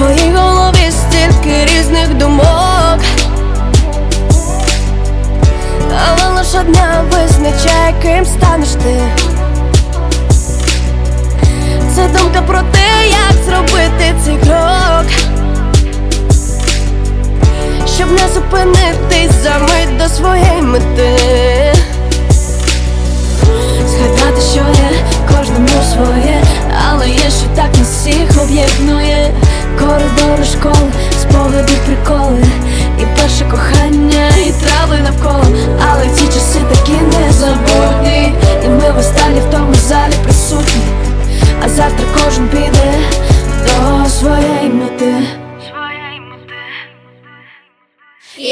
твоїй голові стільки різних думок. Але лиш одна визначає, ким станеш ти. Це думка про те, як зробити цей крок, щоб не зупинитись за мить до своєї мети. Згадати, що є кожному своє, але є, що так нас всіх об'єднує.